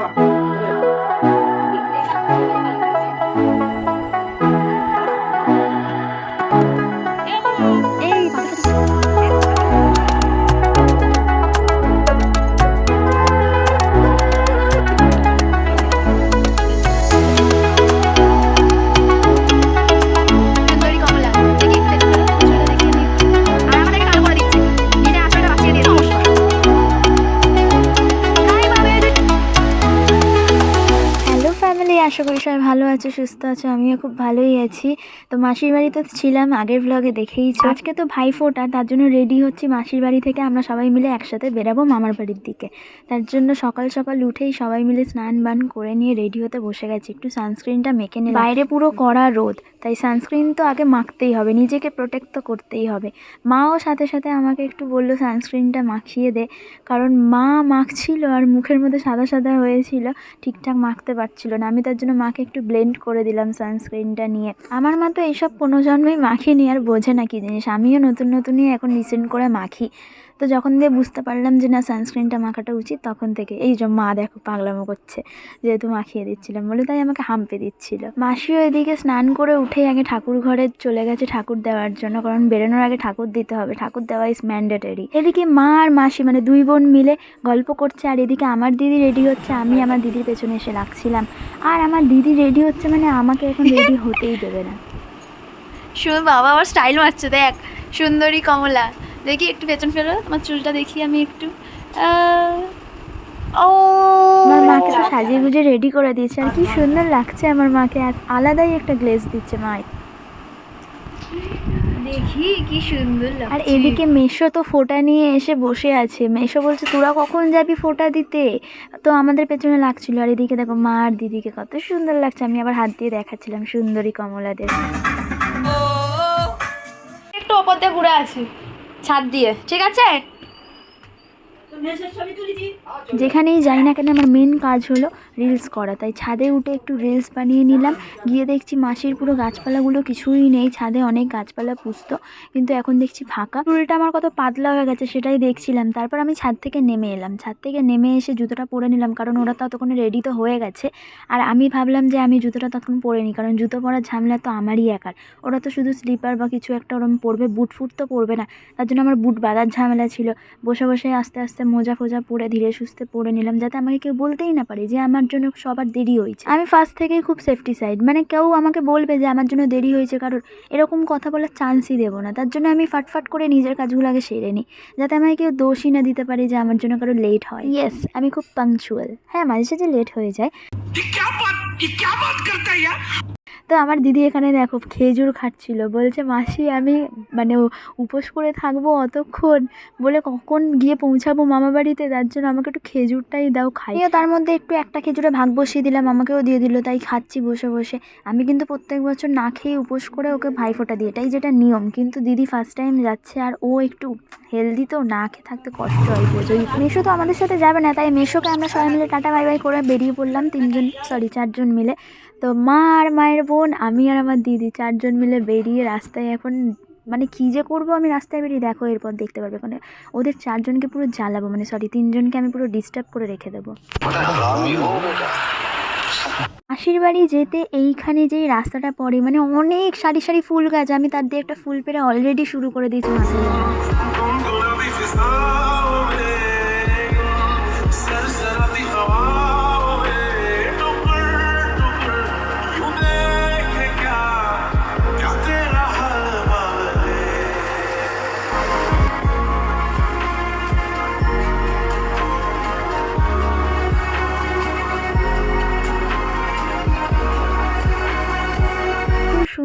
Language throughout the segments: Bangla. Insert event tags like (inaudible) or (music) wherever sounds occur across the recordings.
এই আশা করি সবাই ভালো আছো, সুস্থ আছো, আমিও খুব ভালোই আছি। তো মাসির বাড়িতে তো ছিলাম, আগের ব্লগে দেখেইছো। আজকে তো ভাইফোঁটা তার জন্য রেডি হচ্ছি মাসির বাড়ি থেকে, আমরা সবাই মিলে একসাথে বেরাবো মামার বাড়ির দিকে। তার জন্য সকাল সকাল উঠেই সবাই মিলে স্নান বান করে নিয়ে রেডি হতে বসে গেছি, একটু সানস্ক্রিনটা মেখে নিয়ে বাইরে পুরো কড়া রোদ, তাই সানস্ক্রিন তো আগে মাখতেই হবে, নিজেকে প্রোটেক্ট তো করতেই হবে। মাও সাথে সাথে আমাকে একটু বলল সানস্ক্রিনটা মাখিয়ে দে। কারণ মা মাখছিল আর মুখের মধ্যে সাদা সাদা হয়েছিল, ঠিকঠাক মাখতে পারছিল না। আমি তার জন্য মাকে একটু ব্লেন্ড করে দিলাম সানস্ক্রিনটা নিয়ে। আমার মা তো এইসব কোনো মাখি মাখিনি আর বোঝে না কি জিনিস। আমিও নতুন নতুনই এখন রিসেন্ট করে মাখি। তো যখন দিয়ে বুঝতে পারলাম যে না সানস্ক্রিনটা মাখাটা উচিত, তখন থেকে এই যে মা দেখো পাগলামো করছে, যেহেতু মাখিয়ে দিচ্ছিলাম বলে তাই আমাকে হাম্পে দিচ্ছিল। মাসিও এদিকে স্নান করে উঠেই আগে ঠাকুর ঘরে চলে গেছে ঠাকুর দেওয়ার জন্য, কারণ বেরোনোর আগে ঠাকুর দিতে হবে। ঠাকুর দেওয়া ইজ ম্যান্ডেটরি এদিকে মা আর মাসি মানে দুই বোন মিলে গল্প করছে, আর এদিকে আমার দিদি রেডি হচ্ছে, আমি আমার দিদির পেছনে এসে লাগছিলাম। আর আমার দিদি রেডি হচ্ছে মানে আমাকে এখন রেডি হতেই দেবে না। (laughs) শুন বাবা, আবার স্টাইল মারছে, দেখ। সুন্দরী কমলা। দেখি একটু পেছন ফেরো তোমার চুলটা দেখি আমি একটু। ও। আমার মাকে তো সাজিয়ে গুজে রেডি করে দিয়েছে আর কি সুন্দর লাগছে আমার মাকে আর আলাদাই একটা গ্লেজ দিচ্ছে মা দেখি কি সুন্দর লাগছে। আর এদিকে মেশো তো ফোঁটা নিয়ে এসে বসে আছে। মেশো বলছে তোরা কখন যাবি ফোঁটা দিতে? তো আমাদের পেছনে লাগছিল আর এদিকে দেখো মা আর দিদিকে কত সুন্দর লাগছে। আমি আবার হাত দিয়ে দেখাচ্ছিলাম সুন্দরী কমলাদের। একটু ওপর দিয়ে ঘুরে আছি ছাদ দিয়ে ঠিক আছে? যেখানেই যাই না কেন আমার মেন কাজ হলো রিলস করা। তাই ছাদে উঠে একটু রিলস বানিয়ে নিলাম। গিয়ে দেখছি মাসির পুরো গাছপালাগুলো কিছুই নেই। ছাদে অনেক গাছপালা পুষতো কিন্তু এখন দেখছি ফাঁকা। চুলটা আমার কত পাতলা হয়ে গেছে সেটাই দেখছিলাম। তারপর আমি ছাদ থেকে নেমে এলাম। ছাদ থেকে নেমে এসে জুতোটা পরে নিলাম, কারণ ওরা তো ততক্ষণে রেডি তো হয়ে গেছে। আর আমি ভাবলাম যে আমি জুতোটা তখন পরে নিই, কারণ জুতো পরার ঝামেলা তো আমারই একার। ওরা তো শুধু স্লিপার বা কিছু একটা ওরম পরবে, বুট ফুট তো পরবে না। তার জন্য আমার বুট বাঁধার ঝামেলা ছিল। বসে বসে আস্তে আস্তে মোজা ফোজা পরে ধীরে সুস্থে পরে নিলাম যাতে আমাকে কেউ বলতেই না পারে যে আমার জন্য সবার দেরি হয়েছে। আমি ফার্স্ট থেকেই খুব সেফটি সাইড মানে কেউ আমাকে বলবে যে আমার জন্য দেরি হয়েছে কারোর এরকম কথা বলার চান্সই দেবো না। তার জন্য আমি ফাটফাট করে নিজের কাজগুলো আগে সেরে নিই যাতে আমাকে কেউ দোষই না দিতে পারে যে আমার জন্য কারও লেট হয়। ইয়েস আমি খুব পাংচুয়াল হ্যাঁ মাঝে সাঝে লেট হয়ে যায়। তো আমার দিদি এখানে দেখো খেজুর খাচ্ছিল। বলছে, মাসি, আমি মানে উপোস করে থাকব অতক্ষণ। বলে, কখন গিয়ে পৌঁছাবো মামা বাড়িতে? তার জন্য আমাকে একটু খেজুরটাই দাও খাই। তার মধ্যে একটু একটা খেজুরে ভাগ বসিয়ে দিলাম, আমাকেও দিয়ে দিল, তাই খাচ্ছি বসে বসে। আমি কিন্তু প্রত্যেক বছর না খেয়ে উপোস করে ওকে ভাইফোঁটা দিই, এটাই যেটা নিয়ম। কিন্তু দিদি ফার্স্ট টাইম যাচ্ছে, আর ও একটু হেলদি তো, না খেয়ে থাকতে কষ্ট হয় বোঝোই মেশো তো আমাদের সাথে যাবে না, তাই মেশোকে আমরা সবাই মিলে টাটা বাই বাই করে বেরিয়ে পড়লাম, তিনজন সরি চারজন মিলে। তো মা আর মায়ের বোন, আমি আর আমার দিদি চারজন মিলে বেরিয়ে রাস্তায় এখন মানে কী যে করব আমি রাস্তায় বেরিয়ে, দেখো এরপর দেখতে পারবে মানে ওদের চারজনকে পুরো জ্বালাবো মানে সরি তিনজনকে আমি পুরো ডিস্টার্ব করে রেখে দেবো। মাসির বাড়ি যেতে এইখানে যেই রাস্তাটা পড়ে মানে অনেক সারি সারি ফুল গাছ, আমি তার দিয়ে একটা ফুল পেরে অলরেডি শুরু করে দিয়েছি মাসির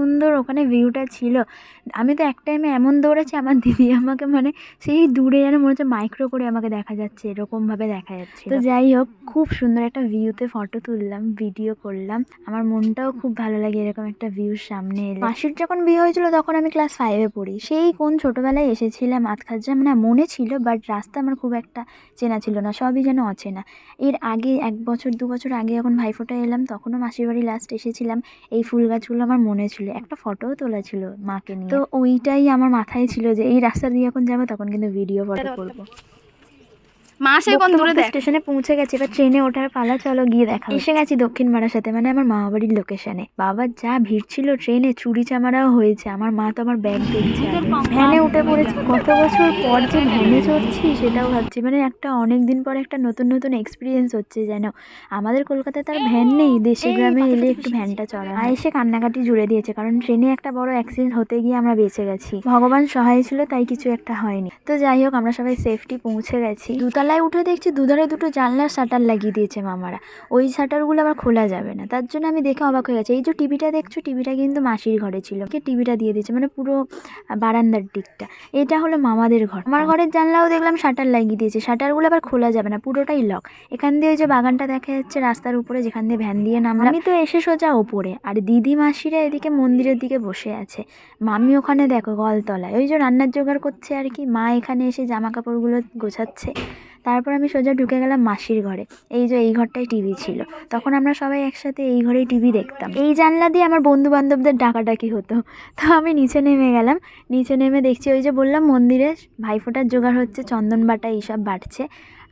সুন্দর ওখানে ভিউটা ছিল। আমি তো এক টাইমে এমন দৌড়াচ্ছি আমার দিদি আমাকে মানে সেই দূরে যেন মনে হচ্ছে মাইক্রো করে আমাকে দেখা যাচ্ছে এরকমভাবে দেখা যাচ্ছে তো যাই হোক, খুব সুন্দর একটা ভিউতে ফটো তুললাম ভিডিও করলাম। আমার মনটাও খুব ভালো লাগে এরকম একটা ভিউর সামনে এলে। মাসির যখন বিয়ে হয়েছিল তখন আমি ক্লাস ফাইভে পড়ি। সেই কোন ছোটোবেলায় এসেছিলাম আতখাজা মানে মনে ছিল বাট রাস্তা আমার খুব একটা চেনা ছিল না, সবই যেন অচেনা। এর আগে এক বছর, দু বছর আগে যখন ভাইফোঁটা এলাম, তখনও মাসির বাড়ি লাস্ট এসেছিলাম। এই ফুল গাছগুলো আমার মনে ছিল। একটা ফটোও তোলা ছিল মাকে নিয়ে। তো ওইটাই আমার মাথায় ছিল যে এই রাস্তা দিয়ে এখন যাব তখন কিন্তু ভিডিও ফটো করব। মা কোন দূরে দেখ। স্টেশনে পৌঁছে গেছি এবার ট্রেনে ওঠার পালা চলো গিয়ে দেখা এসে গেছি দক্ষিণ সাথে মানে আমার মামা বাড়ির লোকেশনে বাবা যা ভিড় ছিল ট্রেনে চুরি চামারাও হয়েছে। আমার মা তো আমার ব্যাগ দেখছে ভ্যানে উঠে পড়েছি কত বছর পর যে ভ্যানে চড়ছি সেটাও ভাবছি। মানে একটা অনেক দিন পর একটা নতুন নতুন এক্সপিরিয়েন্স হচ্ছে যেন। আমাদের কলকাতায় তার ভ্যান নেই দেশে গ্রামে এলে একটু ভ্যানটা চড়া আর এসে কান্নাকাটি জুড়ে দিয়েছে কারণ ট্রেনে একটা বড় অ্যাক্সিডেন্ট হতে গিয়ে আমরা বেঁচে গেছি। ভগবান সহায় ছিল তাই কিছু একটা হয়নি। তো যাই হোক আমরা সবাই সেফটি পৌঁছে গেছি। দুতলায় উঠে দেখছি দুধারে দুটো জানলার শাটার লাগিয়ে দিয়েছে মামারা। ওই শাটারগুলো আবার খোলা যাবে না। তার জন্য আমি দেখে অবাক হয়ে গেছি। এই যে টিভিটা দেখছ, টিভিটা কিন্তু মাসির ঘরে ছিল। কে টিভিটা দিয়ে দিয়েছে মানে পুরো বারান্দার দিকটা। এটা হলো মামাদের ঘর। আমার ঘরের জানলাও দেখলাম শাটার লাগিয়ে দিয়েছে। শাটারগুলো আবার খোলা যাবে না, পুরোটাই লক এখান দিয়ে ওই যে বাগানটা দেখা যাচ্ছে রাস্তার উপরে, যেখান দিয়ে ভ্যান দিয়ে নামলাম। আমি তো এসে সোজা ওপরে, আর দিদি মাসিরা এদিকে মন্দিরের দিকে বসে আছে। মামি ওখানে দেখো, গলতলায়। ওই যে রান্নার জোগাড় করছে আর কি। মা এখানে এসে জামা কাপড়গুলো গোছাচ্ছে। তারপর আমি সোজা ঢুকে গেলাম মাসির ঘরে। এই যে এই ঘরটায় টিভি ছিল। তখন আমরা সবাই একসাথে এই ঘরেই টিভি দেখতাম। এই জানলা দিয়ে আমার বন্ধু বান্ধবদের ডাকাডাকি হতো। তো আমি নিচে নেমে গেলাম। নিচে নেমে দেখছি ওই যে বললাম মন্দিরে ভাইফোঁটার জোগাড় হচ্ছে চন্দন বাটা এইসব বাটছে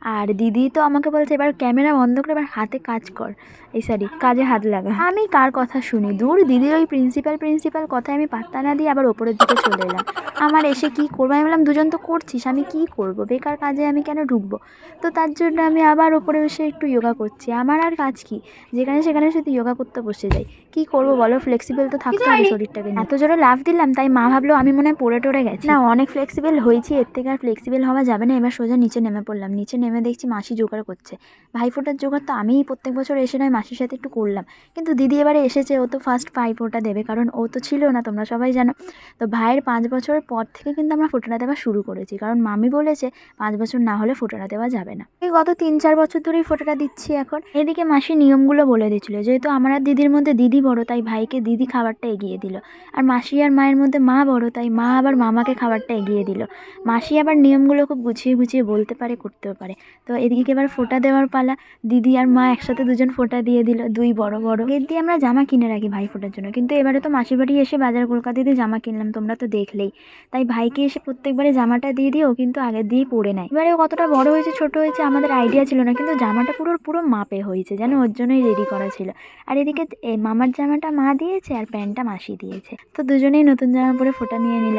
আর দিদি তো আমাকে বলছে এবার ক্যামেরা বন্ধ করে এবার হাতে কাজ কর। এই সরি কাজে হাত লাগা। আমি কার কথা শুনি? দূর দিদির ওই প্রিন্সিপাল প্রিন্সিপাল কথায় আমি পাত্তা না দিয়ে আবার ওপরের দিকে চলে এলাম। আমার এসে কি করব? আমি বললাম দুজন তো করছিস আমি কি করব? বেকার কাজে আমি কেন ঢুকবো? তো তার জন্য আমি আবার ওপরে এসে একটু যোগা করছি। আমার আর কাজ কি? যেখানে সেখানে শুধু যোগা করতে বসে যাই। কি করব বলো? ফ্লেক্সিবল তো থাকতে হবে শরীরটাকে। এত জোরে লাভ দিলাম তাই মা ভাবলো আমি মনে হয় পড়ে টরে গেছি। না অনেক ফ্লেক্সিবল হয়েছি এর থেকে আর ফ্লেক্সিবল হওয়া যাবে না। এবার সোজা নিচে নেমে পড়লাম। নিচে নেমে দেখছি মাসি জোগাড় করছে। ভাইফোঁটার জোগাড় তো আমিই প্রত্যেক বছর এসে নয়, মাসির সাথে একটু করলাম। কিন্তু দিদি এবারে এসেছে, ও তো ফার্স্ট ভাইফোঁটা দেবে, কারণ ও তো ছিল না, তোমরা সবাই জানো। তো ভাইয়ের পাঁচ বছরের পর থেকে কিন্তু আমরা ফোঁটাটা দেওয়া শুরু করেছি, কারণ মামি বলেছে পাঁচ বছর না হলে ফোঁটাটা দেওয়া যাবে না। এই গত তিন চার বছর ধরেই ফোঁটাটা দিচ্ছি এখন। এদিকে মাসি নিয়মগুলো বলে দিচ্ছিল, যেহেতু আমার আর দিদির মধ্যে দিদি বড়, তাই ভাইকে দিদি খাবারটা এগিয়ে দিল। আর মাসি আর মায়ের মধ্যে মা বড়, তাই মা আবার মামাকে খাবারটা এগিয়ে দিল। মাসি আবার নিয়মগুলো খুব গুছিয়ে গুছিয়ে বলতে পারে, করতেও পারে। তো এদিকে এবার ফোঁটা দেওয়ার পালা। দিদি আর মা একসাথে দুজন ফোঁটা দিয়ে দিল, দুই বড় বড়। এর দিয়ে আমরা জামা কিনে রাখি ভাই ফোটার জন্য। কিন্তু এবারে তো মাসির বাড়ি এসে বাজার কলকাতাতে জামা কিনলাম, তোমরা তো দেখলেই। তাই ভাইকে এসে প্রত্যেকবারে জামাটা দিয়ে দিও কিন্তু আগের দিয়েই পরে নেয়। এবারে ও কতটা বড় হয়েছে, ছোট হয়েছে আমাদের আইডিয়া ছিল না, কিন্তু জামাটা পুরো পুরো মাপে হয়েছে, যেন ওর জন্যই রেডি করা ছিল। আর এদিকে মামার জামাটা মা দিয়েছে আর প্যান্টটা মাসি দিয়েছে। তো দুজনেই নতুন জামা পরে ফোটা নিয়ে নিল।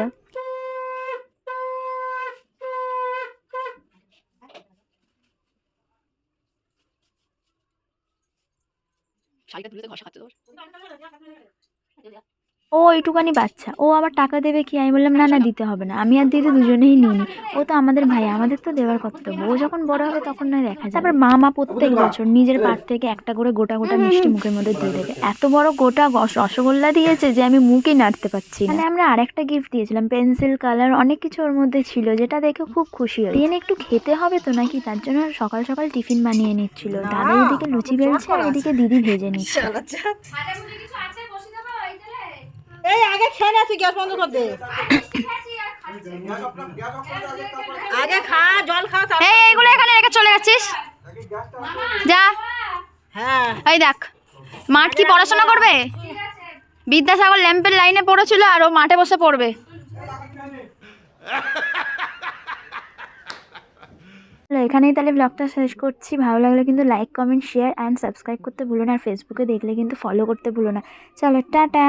শাড়িটা ধুলে ঘষা খাচ্ছে তোর ও এইটুকানি বাচ্চা। ও আবার টাকা দেবে কি? আমি বললাম না না দিতে হবে না। আমি আর দিদি দুজনেই নিইনি ও তো আমাদের ভাই আমাদের তো দেওয়ার কর্তব্য। ও যখন বড় হবে তখন নয় দেখা যাবে। তারপর মামা প্রত্যেক বছর নিজের পাট থেকে একটা করে গোটা গোটা মিষ্টি মুখের মধ্যে দিয়ে দেবে এত বড় গোটা রসগোল্লা দিয়েছে যে আমি মুখই নাড়তে পারছি মানে আমরা আরেকটা গিফট দিয়েছিলাম পেন্সিল কালার অনেক কিছু ওর মধ্যে ছিল যেটা দেখে খুব খুশি হই দিন একটু খেতে হবে তো নাকি? তার জন্য সকাল সকাল টিফিন বানিয়ে নিচ্ছিল। দাদা এদিকে লুচি বেলছে আর এদিকে দিদি ভেজে নিচ্ছে। খেয়ে গ্যাস বন্ধ কর দে। আগে খা জল খা এই এখানে রেখে চলে যাচ্ছিস? যা। হ্যাঁ। এই দেখ মাঠ কি পড়াশোনা করবে? বিদ্যাসাগর ল্যাম্পের লাইনে পড়েছিল আর ও মাঠে বসে পড়বে। চলো এখানেই তাহলে ব্লগটা শেষ করছি। ভালো লাগলে কিন্তু like comment share and subscribe করতে ভুলো না। আর ফেসবুকে দেখলে কিন্তু ফলো করতে ভুলো না। চলো টাটা।